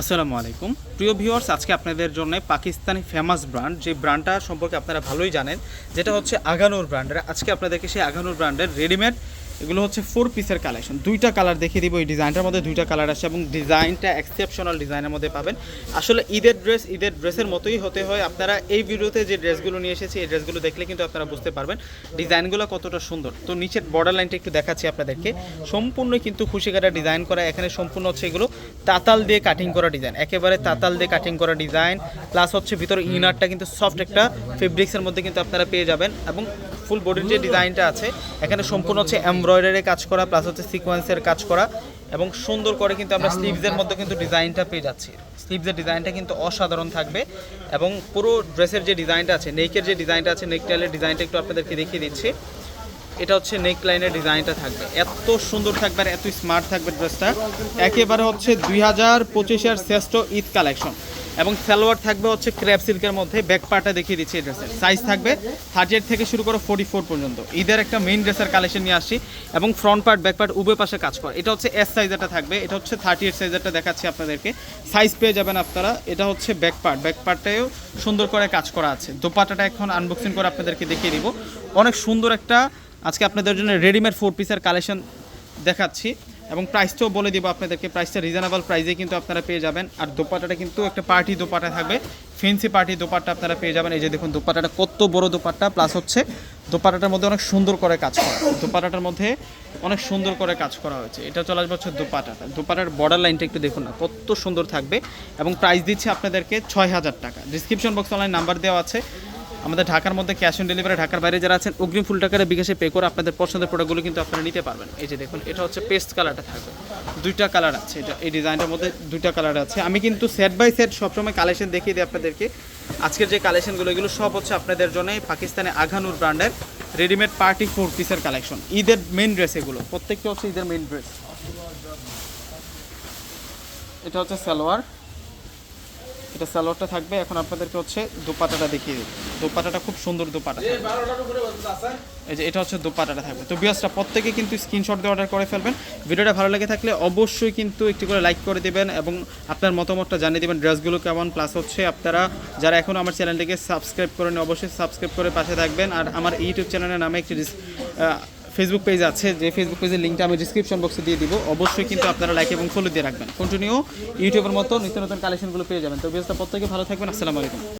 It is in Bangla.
আসসালামু আলাইকুম। প্রিয় ভিউয়ার্স, আজকে আপনাদের জন্য পাকিস্তানি ফেমাস ব্র্যান্ড, যে ব্র্যান্ডটা সম্পর্কে আপনারা ভালোই জানেন, যেটা হচ্ছে আগানুর ব্র্যান্ডের আজকে আপনাদেরকে সেই আগানুর ব্র্যান্ডের রেডিমেড এগুলো হচ্ছে ফোর পিসের কালেকশন দুইটা কালার দেখিয়ে দিব এই ডিজাইনটার মধ্যে, দুইটা কালার আছে এবং ডিজাইনটা এক্সেপশনাল ডিজাইনের মধ্যে পাবেন। আসলে ঈদের ড্রেস ঈদের ড্রেসের মতোই হতে হয়। আপনারা এই ভিডিওতে যে ড্রেসগুলো নিয়ে এসেছি, এই ড্রেসগুলো দেখলে কিন্তু আপনারা বুঝতে পারবেন ডিজাইনগুলো কতটা সুন্দর। তো নিচের বর্ডার লাইনটা একটু দেখাচ্ছি আপনাদেরকে। সম্পূর্ণ কিন্তু খুশি কাটা ডিজাইন করা, এখানে সম্পূর্ণ হচ্ছে এগুলো তাতাল দিয়ে কাটিং করা ডিজাইন একেবারে তাতাল দিয়ে কাটিং করা ডিজাইন প্লাস হচ্ছে ভিতরে ইনারটা কিন্তু সফট একটা ফেব্রিক্সের মধ্যে কিন্তু আপনারা পেয়ে যাবেন। এবং ফুল বডির যে ডিজাইনটা আছে এখানে সম্পূর্ণ হচ্ছে এমব্রয়ডারি কাজ করা প্লাস হচ্ছে সিকোয়েন্সের কাজ করা এবং সুন্দর করে কিন্তু আমরা স্লিভসের মধ্যে কিন্তু ডিজাইনটা পেয়ে যাচ্ছি। স্লিভসের ডিজাইনটা কিন্তু অসাধারণ থাকবে এবং পুরো ড্রেসের যে ডিজাইনটা আছে নেকের যে ডিজাইনটা আছে নেক টাইলের ডিজাইনটা একটু আপনাদেরকে দেখিয়ে দিচ্ছি। এটা হচ্ছে নেক লাইনের ডিজাইনটা থাকবে। এত সুন্দর থাকবে আর এত স্মার্ট থাকবে ড্রেসটা একেবারে হচ্ছে দুই হাজার পঁচিশের শ্রেষ্ঠ ঈদ কালেকশন এবং সালোয়ার থাকবে হচ্ছে ক্র্যাপ সিল্কের মধ্যে ব্যাক পার্টটা দেখিয়ে দিচ্ছি এই ড্রেসের সাইজ থাকবে থার্টি থেকে শুরু করে ফোর্টি ফোর পর্যন্ত। ঈদের একটা মেইন ড্রেসের কালেকশন নিয়ে আসছি এবং ফ্রন্ট পার্ট ব্যাক পার্ট উভয় পাশে কাজ করে। এটা হচ্ছে এস সাইজেরটা থাকবে, এটা হচ্ছে থার্টি এইট সাইজেরটা দেখাচ্ছি আপনাদেরকে। সাইজ পেয়ে যাবেন আপনারা, এটা হচ্ছে ব্যাক পার্ট ব্যাক পার্টটাও সুন্দর করে কাজ করা আছে। দোপাটাটা এখন আনবক্সিং করে আপনাদেরকে দেখিয়ে দিব। অনেক সুন্দর একটা, আজকে আপনাদের জন্য রেডিমেড ফোর পিসের কালেকশন দেখাচ্ছি। এবং প্রাইসটাও বলে দিব আপনাদেরকে প্রাইসটা রিজনেবল প্রাইসে কিন্তু আপনারা পেয়ে যাবেন। আর দোপাটাটা কিন্তু একটা পার্টি দোপাটা থাকবে। ফেন্সি পার্টি দোপাট্টা আপনারা পেয়ে যাবেন। এই যে দেখুন দোপাটাটা কত বড় দোপাট্টা প্লাস হচ্ছে দোপাটাটার মধ্যে অনেক সুন্দর করে কাজ করা। দোপাটাটার মধ্যে অনেক সুন্দর করে কাজ করা হয়েছে। এটা চলে আসবে হচ্ছে দোপাটাটা দোপাটার বর্ডার লাইনটা একটু দেখুন না, কত সুন্দর থাকবে। এবং প্রাইস দিচ্ছে আপনাদেরকে ছয় হাজার টাকা। ডিসক্রিপশন বক্সে অনলাইন নাম্বার দেওয়া আছে। আমাদের ঢাকার মধ্যে ক্যাশ অন ডেলিভারি ঢাকার বাইরে যারা আছেন, অগ্রিম ফুল টাকার বিকাশে পে করে আপনাদের পছন্দের প্রোডাক্টগুলো কিন্তু আপনারা নিতে পারবেন। এই যে দেখুন, এটা হচ্ছে পেস্ট কালারটা থাকবে। দুইটা কালার আছে, এটা এই ডিজাইনটার মধ্যে দুইটা কালার আছে। আমি কিন্তু সেট বাই সেট সবসময় কালেকশন দেখিয়ে দিই আপনাদেরকে। আজকের যে কালেকশনগুলো এগুলো সব হচ্ছে আপনাদের জন্য পাকিস্তানে আঘানুর ব্র্যান্ডের রেডিমেড পার্টি ফোর পিসের কালেকশন ঈদের মেন ড্রেস এগুলো। প্রত্যেকটা হচ্ছে ঈদের মেন ড্রেস এটা হচ্ছে সালোয়ার। এটা সালোয়ারটা থাকবে। এখন আপনাদেরকে হচ্ছে দোপাটাটা দেখিয়ে দিই। দোপাটাটা খুব সুন্দর দোপাটা। এই যে এটা হচ্ছে দোপাটাটা থাকবে। তো বিয়াসটা প্রত্যেকে কিন্তু স্ক্রিনশট দিয়ে অর্ডার করে ফেলবেন। ভিডিওটা ভালো লেগে থাকলে অবশ্যই কিন্তু একটি করে লাইক করে দেবেন এবং আপনার মতামতটা জানিয়ে দেবেন ড্রেসগুলো কেমন। প্লাস হচ্ছে আপনারা যারা এখন আমার চ্যানেলটিকে সাবস্ক্রাইব করেন অবশ্যই সাবস্ক্রাইব করে পাশে থাকবেন। আর আমার ইউটিউব চ্যানেলের নামে একটি ফেসবুক পেজ আছে, যে ফেসবুক পেজের লিঙ্কটা আমি ডিসক্রিপশন বক্সে দিয়ে দিব। অবশ্যই কিন্তু আপনারা লাইক এবং ফলো দিয়ে রাখবেন। কন্টিনিউ ইউটিউবের মতো নিত্য নতুন কালেকশনগুলো পেয়ে যাবেন। তো বিয়াসটা প্রত্যেকে ভালো থাকবেন। আসসালামু আলাইকুম।